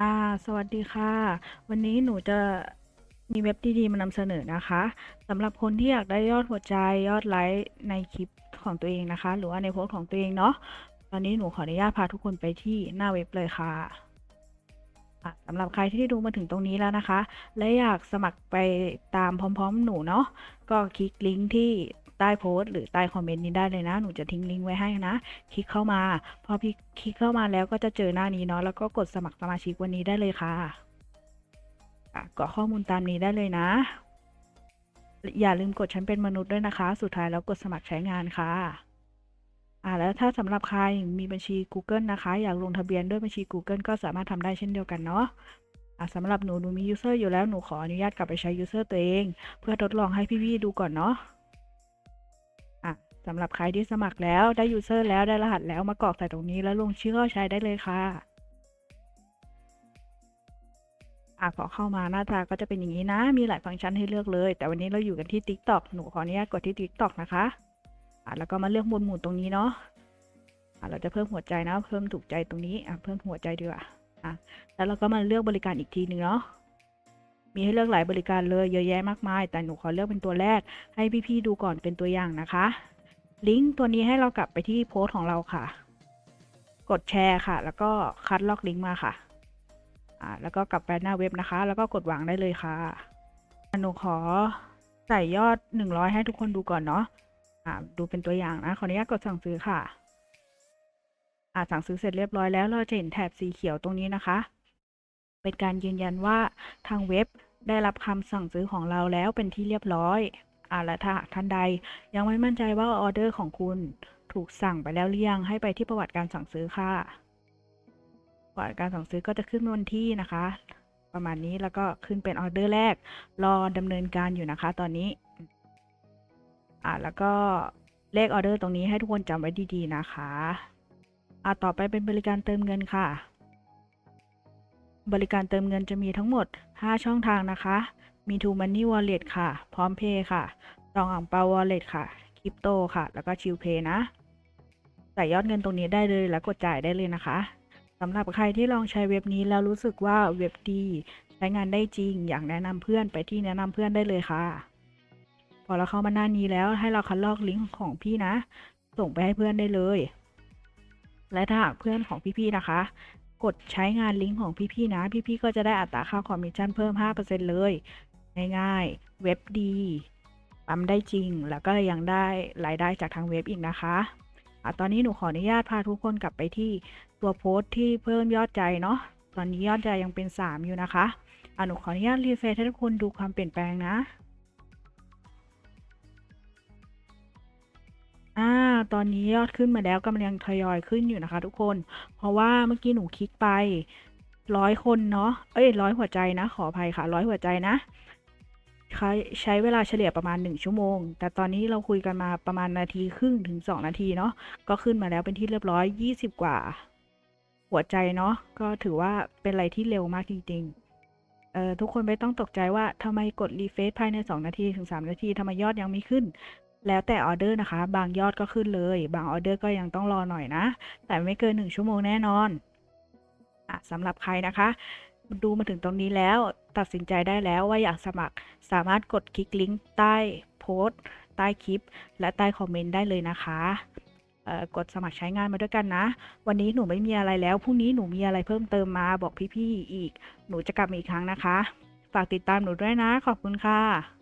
อ่า สวัสดีค่ะ วันนี้หนูจะมีเว็บดีๆมานำเสนอนะคะสำหรับคนที่อยากได้ยอดหัวใจยอดไลค์ในคลิปของตัวเองนะคะ หรือว่าในโพสต์ของตัวเองเนาะตอนนี้หนูขออนุญาตพาทุกคนไปที่หน้าเว็บเลยค่ะอะสำหรับใครที่ดูมาถึงตรงนี้แล้วนะคะ และอยากสมัครไปตามพร้อม ๆ หนูเนาะก็คลิกลิงก์ที่ ใต้โพสต์หรือใต้คอมเมนต์นี้ได้เลยนะ หนูจะทิ้งลิงก์ไว้ให้นะ คลิกเข้ามา พอพี่คลิกเข้ามาแล้วก็จะเจอหน้านี้เนาะ แล้วก็กดสมัครสมาชิกวันนี้ได้เลยค่ะกรอกข้อมูลตามนี้ได้เลยนะ อย่าลืมกดฉันเป็นมนุษย์ด้วยนะคะ สุดท้ายแล้วกดสมัครใช้งานค่ะอ่าแล้วถ้าสำหรับใครมีบัญชี Google นะคะ อยากลงทะเบียนด้วยบัญชี Google ก็สามารถทำได้เช่นเดียวกันเนาะอะสำหรับหนูหนูมี user อยู่แล้วหนูขออนุญาตกลับไปใช้ user ตัวเอง เพื่อทดลองให้พี่ๆดูก่อนเนาะ สำหรับใครที่สมัครแล้วได้ user แล้วได้รหัสแล้วมากรอกใส่ตรงนี้แล้วลงชื่อใช้ได้เลยค่ะอะพอเข้ามาหน้าตาก็จะเป็นอย่างนี้นะ มีหลายฟังก์ชันให้เลือกเลย แต่วันนี้เราอยู่กันที่ TikTok หนูขออนุญาตกดที่ TikTok นะคะอะแล้วก็มาเลือกหมวดหมู่ตรงนี้เนาะอะเราจะเพิ่มหัวใจนะ เพิ่มถูกใจตรงนี้อะเพิ่มหัวใจดีกว่าอะแล้วเราก็มาเลือกบริการอีกทีหนึ่งเนาะมีให้เลือกหลายบริการเลยเยอะแยะมากมาย แต่หนูขอเลือกเป็นตัวแรกให้พี่ๆดูก่อนเป็นตัวอย่างนะคะ ลิงก์ตัวนี้ให้เรากลับไปที่โพสต์ของเราค่ะ กดแชร์ค่ะ แล้วก็คัดลอกลิงก์มาค่ะอ่าแล้วก็กลับไปหน้าเว็บนะคะ แล้วก็กดวางได้เลยค่ะหนูขอใส่ยอด 100 ให้ทุกคนดูก่อนเนาะอ่าดูเป็นตัวอย่างนะขออนุญาตกดสั่งซื้อค่ะอ่าสั่งซื้อเสร็จเรียบร้อยแล้วเราจะเห็นแถบสีเขียวตรงนี้นะคะ เป็นการยืนยันว่าทางเว็บได้รับคำสั่งซื้อของเราแล้วเป็นที่เรียบร้อย อ่าและถ้าหากท่านใด ยังไม่มั่นใจว่าออเดอร์ของคุณถูกสั่งไปแล้วหรือยังให้ไปที่ประวัติการสั่งซื้อค่ะ ประวัติการสั่งซื้อก็จะขึ้นวันที่นะคะ ประมาณนี้แล้วก็ขึ้นเป็นออเดอร์แรก รอดำเนินการอยู่นะคะ ตอนนี้ อ่าแล้วก็เลขออเดอร์ตรงนี้ให้ทุกคนจำไว้ดีๆนะคะอ่าต่อไปเป็นบริการเติมเงินค่ะ บริการเติมเงินจะมีทั้งหมด 5 ช่องทางนะคะ มี t o Money Wallet ค่ะ พร้อมเพย์ค่ะตองอ่างเปา Wallet ค่ะ คริปโตค่ะ แล้วก็ชิลเพย์นะ ใส่ยอดเงินตรงนี้ได้เลยแล้วกดจ่ายได้เลยนะคะสำหรับใครที่ลองใช้เว็บนี้แล้วรู้สึกว่าเว็บดี ใช้งานได้จริง อยากแนะนำเพื่อนไปที่แนะนำเพื่อนได้เลยค่ะ พอเราเข้ามาหน้านี้แล้วให้เราคัดลอกลิงก์ของพี่นะ ส่งไปให้เพื่อนได้เลย และถ้าหากเพื่อนของพี่ๆนะคะ กดใช้งานลิงก์ของพี่ๆนะ พี่ๆก็จะได้อัตราค่าคอมมิชชั่นเพิ่ม 5%เลย ง่ายๆ เว็บดีปั๊มได้จริง แล้วก็ยังได้รายได้จากทางเว็บอีกนะคะอะตอนนี้หนูขออนุญาตพาทุกคนกลับไปที่ตัวโพสต์ที่เพิ่มยอดใจเนาะ ตอนนี้ยอดใจยังเป็น 3 อยู่นะคะอะหนูขออนุญาตรีเฟรชให้ทุกคนดูความเปลี่ยนแปลงนะ่าตอนนี้ยอดขึ้นมาแล้วกำลังทยอยขึ้นอยู่นะคะทุกคน เพราะว่าเมื่อกี้หนูคลิกไปร้อยคนเนาะ เอ้ยร้อยหัวใจนะ ขออภัยค่ะร้อยหัวใจนะ ใช้เวลาเฉลี่ยประมาณ 1 ชั่วโมง แต่ตอนนี้เราคุยกันมาประมาณนาทีครึ่งถึง 2 นาทีเนาะ ก็ขึ้นมาแล้วเป็นที่เรียบร้อย 20 กว่า หัวใจเนาะ ก็ถือว่าเป็นอะไรที่เร็วมากจริงๆ เอ่อทุกคนไม่ต้องตกใจว่าทำไมกดรีเฟซภายใน 2 นาทีถึง 3 นาทีทำไมยอดยังไม่ขึ้น แล้วแต่ออเดอร์นะคะ บางยอดก็ขึ้นเลย บางออเดอร์ก็ยังต้องรอหน่อยนะ แต่ไม่เกิน 1 ชั่วโมงแน่นอนอะสำหรับใครนะคะ ดูมาถึงตรงนี้แล้ว ตัดสินใจได้แล้วว่าอยากสมัคร สามารถกดคลิกลิงก์ใต้โพสต์ใต้คลิป และใต้คอมเมนต์ได้เลยนะคะกดสมัครใช้งานมาด้วยกันนะ วันนี้หนูไม่มีอะไรแล้ว พรุ่งนี้หนูมีอะไรเพิ่มเติมมาบอกพี่ๆอีก หนูจะกลับมาอีกครั้งนะคะ ฝากติดตามหนูด้วยนะ ขอบคุณค่ะ